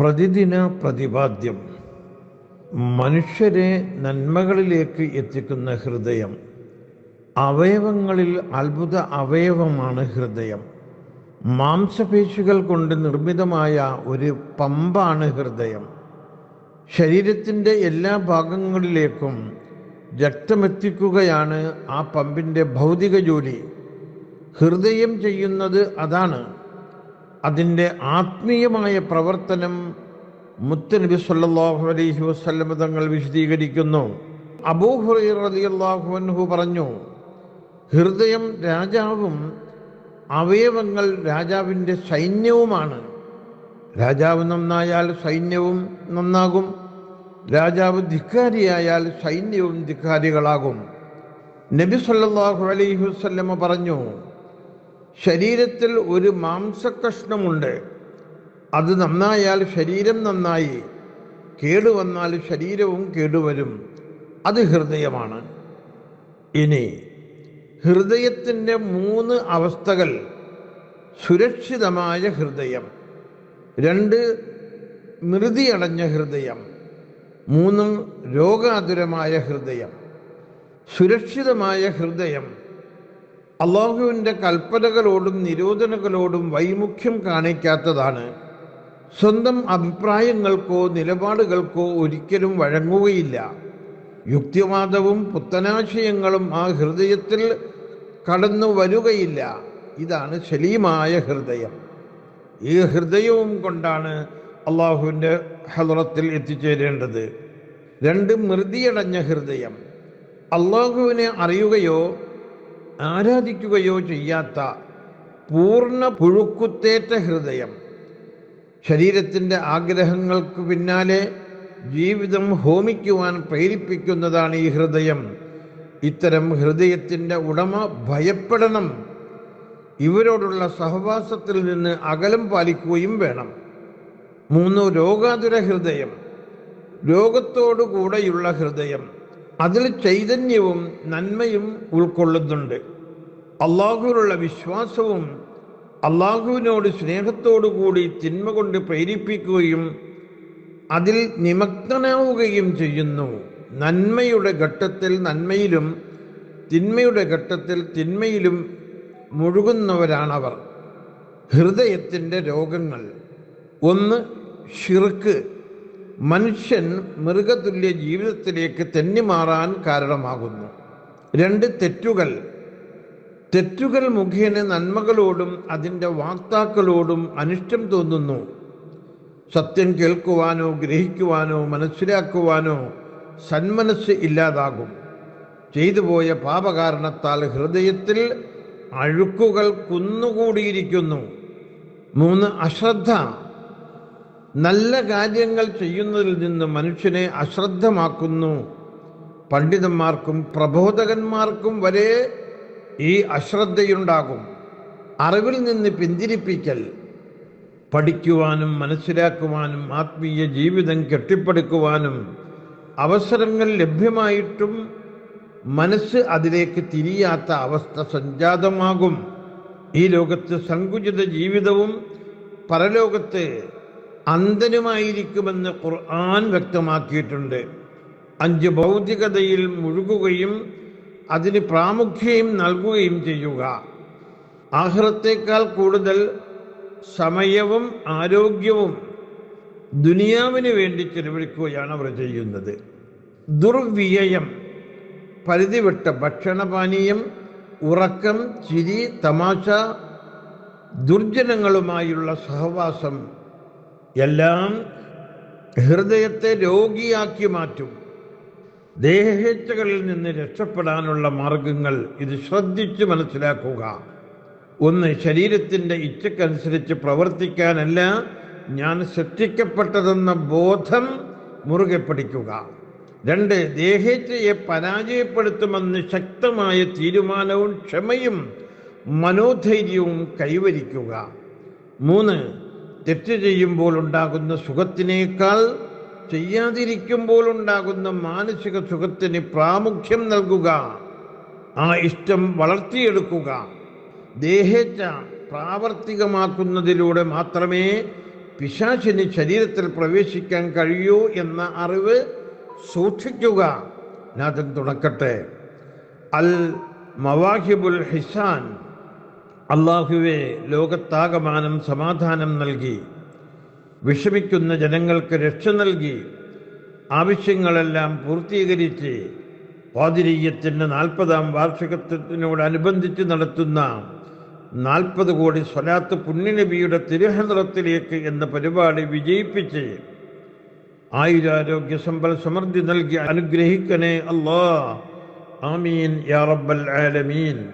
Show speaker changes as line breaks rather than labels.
പ്രതിദിന പ്രതിപാദ്യം. മനുഷ്യരെ നന്മകളിലേക്ക് എത്തിക്കുന്ന ഹൃദയം. അവയവങ്ങളിൽ അത്ഭുത അവയവമാണ് ഹൃദയം. മാംസപേശികൾ കൊണ്ട് നിർമ്മിതമായ ഒരു പമ്പാണ് ഹൃദയം. ശരീരത്തിന്റെ എല്ലാ ഭാഗങ്ങളിലേക്കും രക്തമെത്തിക്കുകയാണ് ആ പമ്പിന്റെ ഭൗതിക ജോലി. ഹൃദയം ചെയ്യുന്നത് അതാണ്. അതിന്റെ ആത്മീയമായ പ്രവർത്തനം മുത്തനബി സല്ലാഹു അലൈഹി വസല്ലം തങ്ങൾ വിശദീകരിക്കുന്നു. അബൂ ഹുറൈറ റളിയല്ലാഹു അൻഹു പറഞ്ഞു ഹൃദയം രാജാവും അവയവങ്ങൾ രാജാവിന്റെ സൈന്യവുമാണ്. രാജാവ് നന്നായാൽ സൈന്യവും നന്നാകും. രാജാവ് ധിക്കാരിയായാൽ സൈന്യവും ധിക്കാരികളാകും. നബി സല്ലാഹു അലൈഹി വസ്ലമ പറഞ്ഞു ശരീരത്തിൽ ഒരു മാംസകഷ്ണമുണ്ട്. അത് നന്നായാൽ ശരീരം നന്നായി. കേടുവന്നാൽ ശരീരവും കേടുവരും അത് ഹൃദയമാണ്. ഇനി ഹൃദയത്തിന്റെ മൂന്ന് അവസ്ഥകൾ. സുരക്ഷിതമായ ഹൃദയം. രണ്ട് മൃതിയടഞ്ഞ ഹൃദയം. മൂന്നും രോഗാതുരമായ ഹൃദയം. സുരക്ഷിതമായ ഹൃദയം. അള്ളാഹുവിന്റെ കൽപ്പനകളോടും നിരോധനകളോടും വൈമുഖ്യം കാണിക്കാത്തതാണ്. സ്വന്തം അഭിപ്രായങ്ങൾക്കോ നിലപാടുകൾക്കോ ഒരിക്കലും വഴങ്ങുകയില്ല. യുക്തിവാദവും പുത്തനാശയങ്ങളും ആ ഹൃദയത്തിൽ കടന്നു വരികയില്ല. ഇതാണ് ശലീമായ ഹൃദയം. ഈ ഹൃദയവും കൊണ്ടാണ് അള്ളാഹുവിന്റെ ഹലറത്തിൽ എത്തിച്ചേരേണ്ടത്. രണ്ട് മൃതിയടഞ്ഞ ഹൃദയം. അള്ളാഹുവിനെ അറിയുകയോ ആരാധിക്കുകയോ ചെയ്യാത്ത പൂർണ പുഴുക്കുത്തേറ്റ ഹൃദയം ശരീരത്തിന്റെ ആഗ്രഹങ്ങൾക്ക് പിന്നാലെ ജീവിതം ഹോമിക്കുവാൻ പ്രേരിപ്പിക്കുന്നതാണ് ഈ ഹൃദയം. ഇത്തരം ഹൃദയത്തിന്റെ ഉടമ ഭയപ്പെടണം. ഇവരോടുള്ള സഹവാസത്തിൽ നിന്ന് അകലം പാലിക്കുകയും വേണം. മൂന്ന് രോഗാതുര ഹൃദയം. രോഗത്തോടു കൂടെയുള്ള ഹൃദയം. അതിൽ ചൈതന്യവും നന്മയും ഉൾക്കൊള്ളുന്നുണ്ട്. അള്ളാഹുവിനുള്ള വിശ്വാസവും അള്ളാഹുവിനോട് സ്നേഹത്തോടു കൂടി തിന്മ കൊണ്ട് പ്രേരിപ്പിക്കുകയും അതിൽ നിമഗ്നനാവുകയും ചെയ്യുന്നു. നന്മയുടെ ഘട്ടത്തിൽ നന്മയിലും തിന്മയുടെ ഘട്ടത്തിൽ തിന്മയിലും മുഴുകുന്നവരാണവർ. ഹൃദയത്തിന്റെ രോഗങ്ങൾ. ഒന്ന് ഷിർക്ക് മനുഷ്യൻ മൃഗതുല്യ ജീവിതത്തിലേക്ക് തെന്നിമാറാൻ കാരണമാകുന്നു. രണ്ട് തെറ്റുകൾ. തെറ്റുകൾ മുഖേന നന്മകളോടും അതിന്റെ വാക്താക്കളോടും അനിഷ്ടം തോന്നുന്നു. സത്യം കേൾക്കുവാനോ ഗ്രഹിക്കുവാനോ മനസ്സിലാക്കുവാനോ സന്മനസ് ഇല്ലാതാകും. ചെയ്തു പോയ പാപകാരണത്താൽ ഹൃദയത്തിൽ അഴുക്കുകൾ കുന്നുകൂടിയിരിക്കുന്നു. മൂന്ന് അശ്രദ്ധ. നല്ല കാര്യങ്ങൾ ചെയ്യുന്നതിൽ നിന്ന് മനുഷ്യനെ അശ്രദ്ധമാക്കുന്നു. പണ്ഡിതന്മാർക്കും പ്രബോധകന്മാർക്കും വരെ ഈ അശ്രദ്ധയുണ്ടാകും. അറിവിൽ നിന്ന് പിന്തിരിപ്പിക്കൽ പഠിക്കുവാനും മനസ്സിലാക്കുവാനും ആത്മീയ ജീവിതം കെട്ടിപ്പടുക്കുവാനും അവസരങ്ങൾ ലഭ്യമായിട്ടും മനസ്സ് അതിലേക്ക് തിരിയാത്ത അവസ്ഥ സംജാതമാകും. ഈ ലോകത്ത് സങ്കുചിത ജീവിതവും പരലോകത്ത് അന്ധനുമായിരിക്കുമെന്ന് ഖുർആൻ വ്യക്തമാക്കിയിട്ടുണ്ട്. അഞ്ച് ഭൗതികതയിൽ മുഴുകുകയും അതിന് പ്രാമുഖ്യം നൽകുകയും ചെയ്യുക. ആഹ്റത്തേക്കാൾ കൂടുതൽ സമയവും ആരോഗ്യവും ദുനിയാവിന് വേണ്ടി ചെലവഴിക്കുകയാണ് അവർ ചെയ്യുന്നത്. ദുർവ്യയം പരിധിവിട്ട ഭക്ഷണപാനീയം ഉറക്കം ചിരി തമാശ ദുർജനങ്ങളുമായുള്ള സഹവാസം എല്ലാം ഹൃദയത്തെ രോഗിയാക്കി മാറ്റും. ദേഹേച്ഛകളിൽ നിന്ന് രക്ഷപ്പെടാനുള്ള മാർഗങ്ങൾ ഇത് ശ്രദ്ധിച്ച് മനസ്സിലാക്കുക. ഒന്ന് ശരീരത്തിന്റെ ഇച്ഛക്കനുസരിച്ച് പ്രവർത്തിക്കാനല്ല ഞാൻ സൃഷ്ടിക്കപ്പെട്ടതെന്ന ബോധം മുറുകെ പിടിക്കുക. രണ്ട് ദേഹേച്ഛയെ പരാജയപ്പെടുത്തുമെന്ന് ശക്തമായ തീരുമാനവും ക്ഷമയും മനോധൈര്യവും കൈവരിക്കുക. മൂന്ന് തെറ്റ് ചെയ്യുമ്പോൾ ഉണ്ടാകുന്ന സുഖത്തിനേക്കാൾ ചെയ്യാതിരിക്കുമ്പോൾ ഉണ്ടാകുന്ന മാനസിക സുഖത്തിന് പ്രാമുഖ്യം നൽകുക. ആ ഇഷ്ടം വളർത്തിയെടുക്കുക. ദേഹേച്ഛ പ്രാവർത്തികമാക്കുന്നതിലൂടെ മാത്രമേ പിശാചിന് ശരീരത്തിൽ പ്രവേശിക്കാൻ കഴിയൂ എന്ന അറിവ് സൂക്ഷിക്കുക. നാഥൻ തുടക്കട്ടെ. അൽ മവാഹിബുൽ ഹിസാൻ. അള്ളാഹുവെ ലോകത്താകമാനം സമാധാനം നൽകി. വിഷമിക്കുന്ന ജനങ്ങൾക്ക് രക്ഷ നൽകി. ആവശ്യങ്ങളെല്ലാം പൂർത്തീകരിച്ച് പാതിരീയത്തിന്റെ നാൽപ്പതാം വാർഷികത്വത്തിനോടനുബന്ധിച്ച് നടത്തുന്ന നാൽപ്പത് കോടി സ്വലാത്ത് പുണ്യനബിയുടെ തിരുഹന്ത്രത്തിലേക്ക് എന്ന പരിപാടി വിജയിപ്പിച്ച് ആയുരാരോഗ്യ സമ്പൽ സമൃദ്ധി നൽകി അനുഗ്രഹിക്കണേ അല്ലാ ആമീൻ യാ റബ്ബൽ ആലമീൻ.